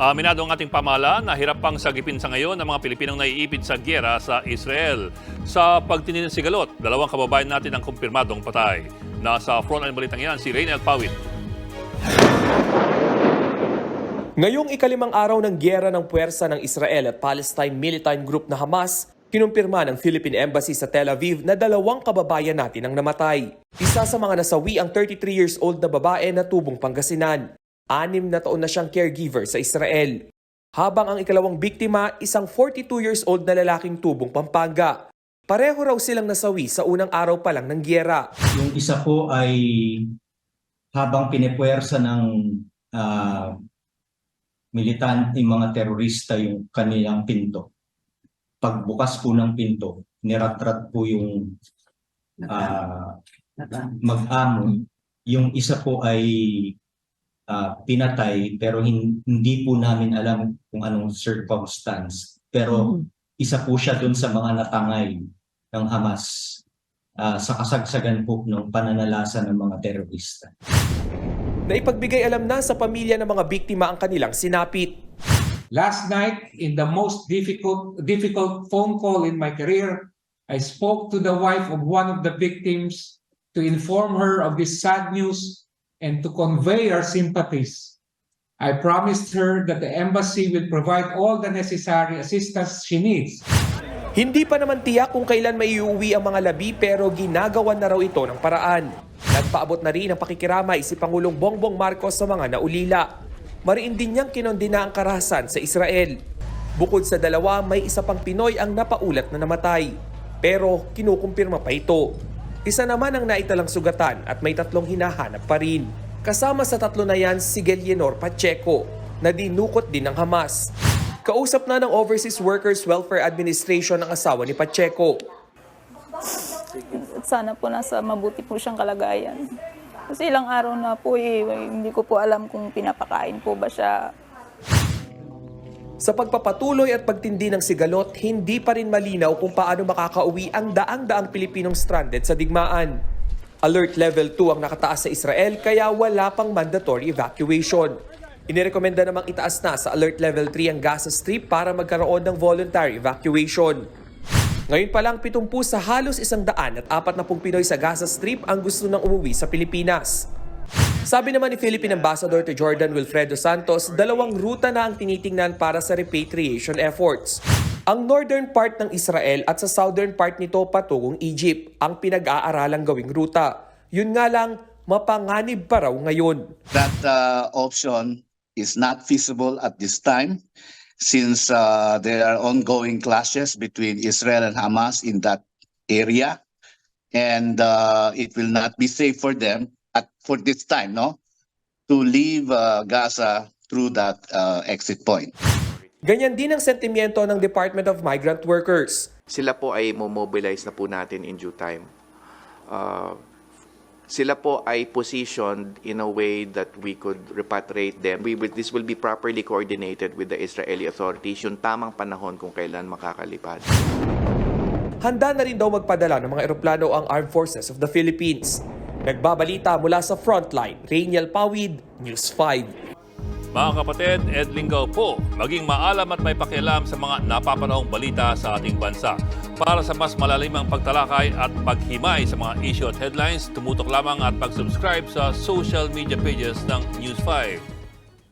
Aminado ang ating pamahalaan na hirap pang sagipin sa ngayon ng mga Pilipinong naiipit sa gyera sa Israel. Sa pagtinin ng sigalot, dalawang kababayan natin ang kumpirmadong patay. Nasa frontline balitang yan si Reynel Pawit. Ngayong ikalimang araw ng gyera ng puwersa ng Israel at Palestine militant group na Hamas, kinumpirma ng Philippine Embassy sa Tel Aviv na dalawang kababayan natin ang namatay. Isa sa mga nasawi ang 33 years old na babae na tubong Pangasinan. Anim na taon na siyang caregiver sa Israel. Habang ang ikalawang biktima, isang 42 years old na lalaking tubong Pampanga. Pareho raw silang nasawi sa unang araw pa lang ng gyera. Yung isa po ay habang pinepuwersa ng ah, militan yung mga terorista yung kanilang pinto. Pagbukas po ng pinto, niratrat po yung ah, mag-amon. Yung isa po ay ah, pinatay pero hin- hindi po namin alam kung anong circumstance. Pero isa po siya dun sa mga natangay ng Hamas ah, sa kasagsagan po ng pananalasa ng mga terorista. Naipagbigay alam na sa pamilya ng mga biktima ang kanilang sinapit. Last night, in the most difficult difficult phone call in my career, I spoke to the wife of one of the victims to inform her of this sad news and to convey our sympathies. I promised her that the embassy will provide all the necessary assistance she needs. Hindi pa naman tiyak kung kailan maiuwi ang mga labi pero ginagawan na raw ito ng paraan. Nagpaabot na rin ang pakikiramay si Pangulong Bongbong Marcos sa mga naulila. Mariin din niyang kinondena ang karahasan sa Israel. Bukod sa dalawa, may isa pang Pinoy ang napaulat na namatay. Pero kinukumpirma pa ito. Isa naman ang naitalang sugatan at may tatlong hinahanap pa rin. Kasama sa tatlo na yan si Gelienor Pacheco na dinukot din ng Hamas. Kausap na ng Overseas Workers Welfare Administration ang asawa ni Pacheco. Sana po nasa mabuti po siyang kalagayan. Kasi ilang araw na po eh, hindi ko po alam kung pinapakain po ba siya. Sa pagpapatuloy at pagtindi ng sigalot, hindi pa rin malinaw kung paano makakauwi ang daang-daang Pilipinong stranded sa digmaan. Alert level 2 ang nakataas sa Israel kaya wala pang mandatory evacuation. Inirekomenda namang itaas na sa alert level 3 ang Gaza Strip para magkaroon ng voluntary evacuation. Ngayon pa lang 70 sa halos isang daan at apat na Pinoy sa Gaza Strip ang gusto nang umuwi sa Pilipinas. Sabi naman ni Philippine Ambassador to Jordan Wilfredo Santos, dalawang ruta na ang tinitingnan para sa repatriation efforts. Ang northern part ng Israel at sa southern part nito patungong Egypt ang pinag-aaralang gawing ruta. Yun nga lang, mapanganib pa raw ngayon. that uh, option is not feasible at this time since uh, there are ongoing clashes between Israel and Hamas in that area and uh, it will not be safe for them at for this time no to leave uh, Gaza through that uh, exit point Ganyan din ang sentimiento ng Department of Migrant Workers. sila po ay mobilize na po natin in due time. Uh, sila po ay positioned in a way that we could repatriate them. We will, this will be properly coordinated with the Israeli authorities yung tamang panahon kung kailan makakalipad. Handa na rin daw magpadala ng mga eroplano ang Armed Forces of the Philippines. Nagbabalita mula sa frontline, Rainiel Pawid, News 5. Mga kapatid, Ed Lingaw po, maging maalam at may pakialam sa mga napapanahong balita sa ating bansa. Para sa mas malalimang pagtalakay at paghimay sa mga issue at headlines, tumutok lamang at mag-subscribe sa social media pages ng News 5.